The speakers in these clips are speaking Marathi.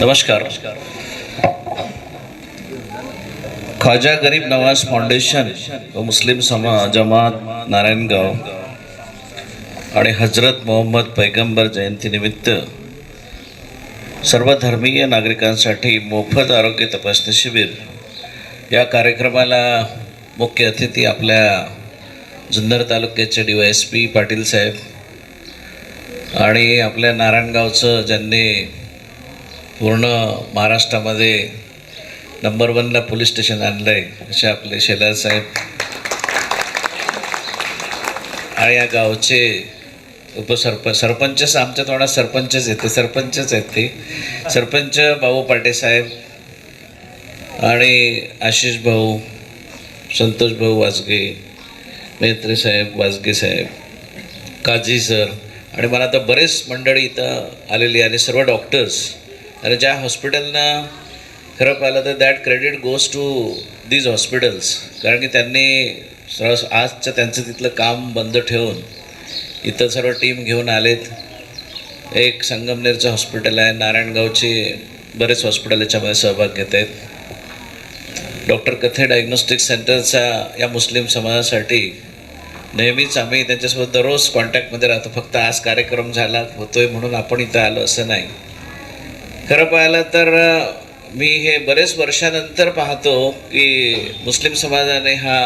नमस्कार. ख्वाजा गरीब नवाज फाउंडेशन व मुस्लिम समा जमात नारायणगाव आणि हजरत मोहम्मद पैगंबर जयंतीनिमित्त सर्व धर्मीय नागरिकांसाठी मोफत आरोग्य तपासणी शिबिर या कार्यक्रमाला मुख्य अतिथी आपल्या जुन्नर तालुक्याचे D Y S P Patil साहेब आणि आपल्या नारायणगावचं ज्यांनी पूर्ण महाराष्ट्रामध्ये नंबर वनला पोलीस स्टेशन आणलं आहे असे आपले शेलार साहेब. आणि या गावचे उपसरपंच सरपंच आमच्या तोंडात सरपंचच येते सरपंचच आहेत ते. सरपंच भाऊ पाटे साहेब आणि आशिष भाऊ संतोष भाऊ वाजगे मेत्रे साहेब वाजगे साहेब काझी सर आणि मला आता बरेच मंडळी इथं आलेली आणि सर्व डॉक्टर्स आणि ज्या हॉस्पिटलनं खरं पाहिलं तर that credit goes to these hospitals कारण की त्यांनी सरळ आजचं त्यांचं तिथलं काम बंद ठेवून इथं सर्व टीम घेऊन आलेत. एक संगमनेरचं हॉस्पिटल आहे नारायणगावचे बरेच हॉस्पिटल याच्यामध्ये सहभाग घेत आहेत. डॉक्टर कथे डायग्नोस्टिक सेंटरचा या मुस्लिम समाजासाठी नेहमीच आम्ही त्यांच्यासोबत दररोज कॉन्टॅक्टमध्ये राहतो. फक्त आज कार्यक्रम झाला होतोय म्हणून आपण इथं आलो असं नाही. खरं पाहिलं तर मी हे बरेच वर्षानंतर पाहतो की मुस्लिम समाजाने हा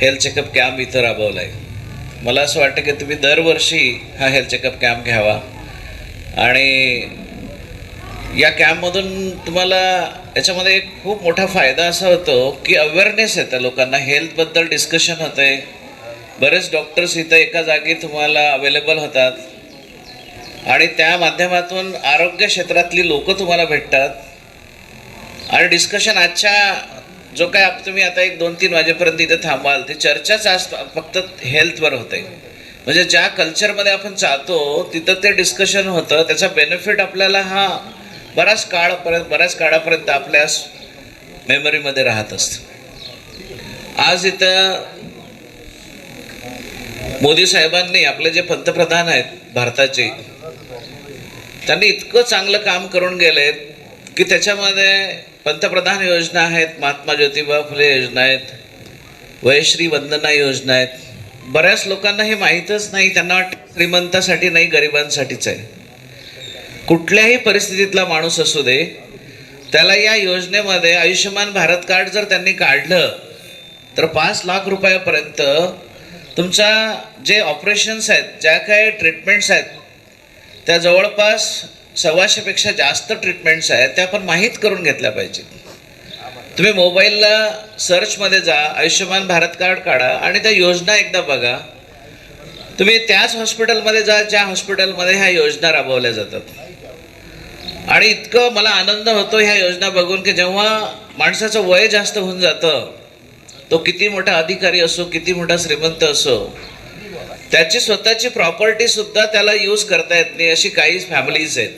हेल्थ चेकअप कॅम्प इथं राबवला आहे मला असं वाटतं की तुम्ही दरवर्षी हा हेल्थ चेकअप कॅम्प घ्यावा. आणि या कॅम्पमधून तुम्हाला याच्यामध्ये एक खूप मोठा फायदा असा होतो की अवेअरनेस येतं लोकांना. हेल्थबद्दल डिस्कशन होतं आहे बरेच डॉक्टर्स इथं एका जागी तुम्हाला अवेलेबल होतात. आणि त्या माध्यमातून आरोग्य क्षेत्रातली लोकं तुम्हाला भेटतात. आणि डिस्कशन आजच्या जो काय आप- तुम्ही आता एक दोन तीन वाजेपर्यंत इथे थांबाल ती चर्चाच आज फक्त हेल्थवर होते. म्हणजे ज्या कल्चरमध्ये आपण जातो तिथं ते डिस्कशन होतं त्याचा बेनिफिट आपल्याला हा बराच काळपर्यंत बऱ्याच काळापर्यंत आपल्या मेमरीमध्ये राहत असतं. आज इथं मोदी साहेबांनी आपले जे पंतप्रधान आहेत भारताचे त्यांनी इतकं चांगलं काम करून गेलेत की त्याच्यामध्ये पंतप्रधान योजना आहेत महात्मा ज्योतिबा फुले योजना आहेत वयश्री वंदना योजना आहेत. बऱ्याच लोकांना हे माहीतच नाही त्यांना वाटतं श्रीमंतासाठी नाही गरिबांसाठीच आहे. कुठल्याही परिस्थितीतला माणूस असू दे त्याला या योजनेमध्ये आयुष्यमान भारत कार्ड जर त्यांनी काढलं तर पाच लाख रुपयापर्यंत तुमच्या जे ऑपरेशन्स आहेत ज्या काही ट्रीटमेंट्स आहेत त्या जवळपास सव्वाशेपेक्षा जास्त ट्रीटमेंट्स आहेत त्या आपण माहीत करून घेतल्या पाहिजेत. तुम्ही मोबाईलला सर्चमध्ये जा आयुष्यमान भारत कार्ड काढा आणि त्या योजना एकदा बघा. तुम्ही त्याच हॉस्पिटलमध्ये जा ज्या हॉस्पिटलमध्ये ह्या योजना राबवल्या जातात. आणि इतकं मला आनंद होतो ह्या योजना बघून की जेव्हा माणसाचं वय जास्त होऊन जातं तो किती मोठा अधिकारी असो किती मोठा श्रीमंत असो त्याची स्वतःची प्रॉपर्टी सुद्धा त्याला यूज करता येत नाही अशी काही फॅमिलीज आहेत.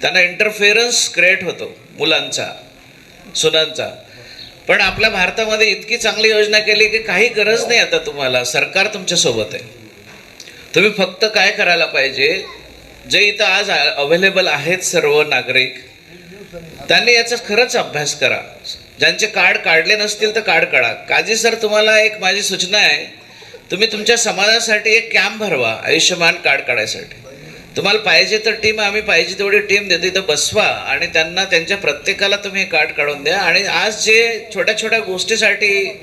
त्यांना इंटरफेरन्स क्रिएट होतो मुलांचा सुनांचा. पण आपल्या भारतामध्ये इतकी चांगली योजना केली की काही गरज नाही आता तुम्हाला. सरकार तुमच्यासोबत आहे. तुम्ही फक्त काय करायला पाहिजे? जे इथं आज अवेलेबल आहेत सर्व नागरिक त्यांनी याचा खरंच अभ्यास करा. ज्यांचे कार्ड काढले नसतील तर कार्ड काढा. काजी सर तुम्हाला एक माझी सूचना आहे. तुम्ही तुमच्या समाजासाठी एक कॅम्प भरवा आयुष्यमान कार्ड काढायसाठी. तुम्हाला पाहिजे तर टीम आम्ही पाहिजे तेवढी टीम देतो इथं बसवा आणि त्यांना त्यांच्या प्रत्येकाला तुम्ही कार्ड काढून द्या. आणि आज जे छोट्या छोट्या गोष्टीसाठी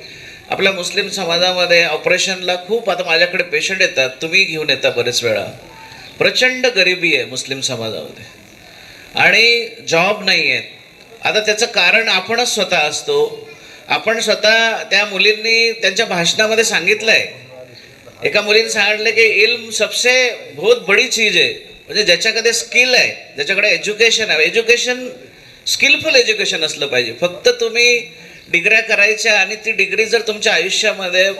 आपल्या मुस्लिम समाजामध्ये ऑपरेशनला खूप आता माझ्याकडे पेशंट येतात तुम्ही घेऊन येता बरेच वेळा. प्रचंड गरिबी आहे मुस्लिम समाजामध्ये. आणि जॉब नाही आहेत आता त्याचं कारण आपणच स्वतः असतो. आपण स्वतः त्या मुलींनी त्यांच्या भाषणामध्ये सांगितलं आहे एका मुलीने सांगितलं की इल्म सबसे बहुत बडी चीज आहे म्हणजे ज्याच्याकडे स्किल आहे ज्याच्याकडे एज्युकेशन आहे. एज्युकेशन स्किलफुल एज्युकेशन असलं पाहिजे. फक्त तुम्ही डिग्र्या करायच्या आणि ती डिग्री जर तुमच्या आयुष्यामध्ये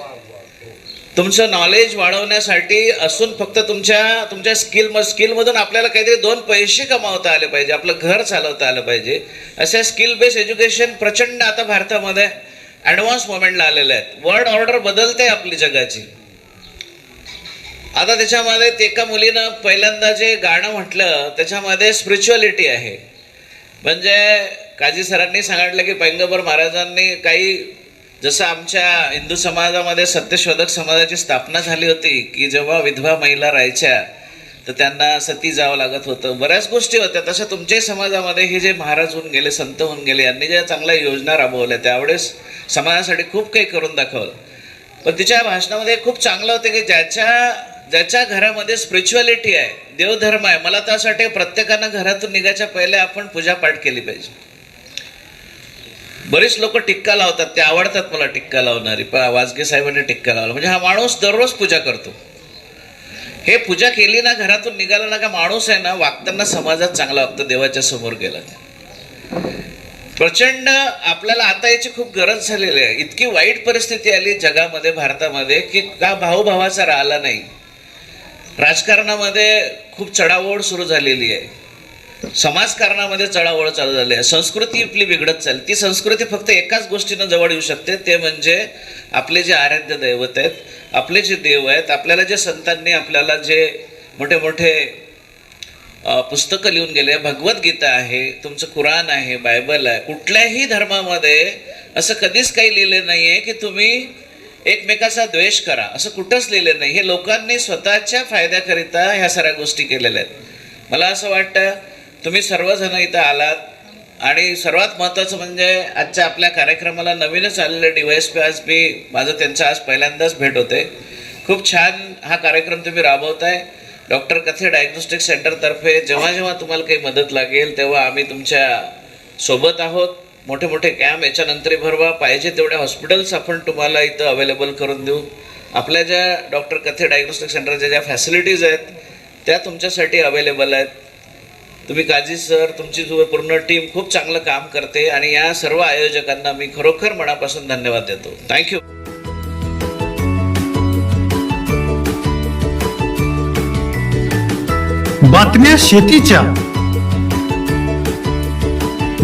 तुमचं नॉलेज वाढवण्यासाठी असून फक्त तुमच्या तुमच्या स्किल स्किलमधून आपल्याला काहीतरी दोन पैसे कमावता आले पाहिजे आपलं घर चालवता आलं पाहिजे. अशा स्किल बेस्ड एज्युकेशन प्रचंड आता भारतामध्ये ॲडव्हान्स मोमेंटला आलेले आहेत वर्ल्ड ऑर्डर बदलते आपली जगाची. आता त्याच्यामध्ये एका मुलीनं पहिल्यांदा जे गाणं म्हटलं त्याच्यामध्ये स्पिरिच्युअलिटी आहे. म्हणजे काजी सरांनी सांगितलं की पैंगबर महाराजांनी काही जसं आमच्या हिंदू समाजामध्ये सत्यशोधक समाजाची स्थापना झाली होती की जेव्हा विधवा महिला राहायच्या तर त्यांना सती जावं लागत होतं. बऱ्याच गोष्टी होत्या. तशा तुमच्याही समाजामध्ये हे जे महाराज होऊन गेले संत होऊन गेले यांनी ज्या चांगल्या योजना राबवल्या त्यावेळेस समाजासाठी खूप काही करून दाखवलं. पण तिच्या भाषणामध्ये खूप चांगलं होतं की ज्याच्या ज्याच्या घरामध्ये स्पिरिच्युअलिटी आहे देवधर्म आहे मला तर असं वाटतं प्रत्येकानं घरातून निघायच्या पहिले आपण पूजापाठ केली पाहिजे. बरेच लोक टिक्का लावतात ते आवडतात मला टिक्का लावणारी पण वाजगे साहेबांनी टिक्का लावला. म्हणजे हा माणूस दररोज पूजा करतो. हे पूजा केली ना घरातून निघाला ना का माणूस आहे ना वागताना समाजात चांगला वागतो देवाच्या समोर गेला प्रचंड आपल्याला आता याची खूप गरज झालेली आहे. इतकी वाईट परिस्थिती आली जगामध्ये भारतामध्ये की का भाऊभावाचा राहिला नाही. राजकारणामध्ये खूप चढाओढ सुरू झालेली आहे. समाजकारणामध्ये चढाओढ चालू झाली आहे. संस्कृती आपली बिघडत चालली. ती संस्कृती फक्त एकाच गोष्टीनं जवळ येऊ शकते. ते म्हणजे आपले जे आराध्य दैवत आहेत आपले जे देव आहेत आपल्याला जे संतांनी आपल्याला जे मोठे मोठे पुस्तकं लिहून गेले. भगवद्गीता आहे तुमचं कुराण आहे बायबल आहे. कुठल्याही धर्मामध्ये असं कधीच काही लिहिलं नाही आहे की तुम्ही एकमेकाचा द्वेष करा. असं कुठंच लिहिलं नाही. हे लोकांनी स्वतःच्या फायद्याकरिता ह्या साऱ्या गोष्टी केलेल्या आहेत. मला असं वाटतं तुम्ही सर्वजण इथं आलात आणि सर्वात महत्त्वाचं म्हणजे आजच्या आपल्या कार्यक्रमाला नवीनच आलेले डी वाय एस पी आज मी माझं त्यांचं आज पहिल्यांदाच भेट होते. खूप छान हा कार्यक्रम तुम्ही राबवताय. डॉक्टर कथे डायग्नोस्टिक सेंटरतर्फे जेव्हा जेव्हा तुम्हाला काही मदत लागेल तेव्हा आम्ही तुमच्यासोबत आहोत. मोठे मोठे कॅम्प याच्यानंतरही भरवा. पाहिजे तेवढ्या हॉस्पिटल्स आपण तुम्हाला इथं अवेलेबल करून देऊ. आपल्या ज्या डॉक्टर कथे डायग्नोस्टिक सेंटरच्या ज्या फॅसिलिटीज आहेत त्या तुमच्यासाठी अवेलेबल आहेत. तुम्ही काजी सर तुमची जो पूर्ण टीम खूप चांगलं काम करते आणि या सर्व आयोजकांना मी खरोखर मनापासून धन्यवाद देतो. थँक्यू बातम्या शेतीच्या.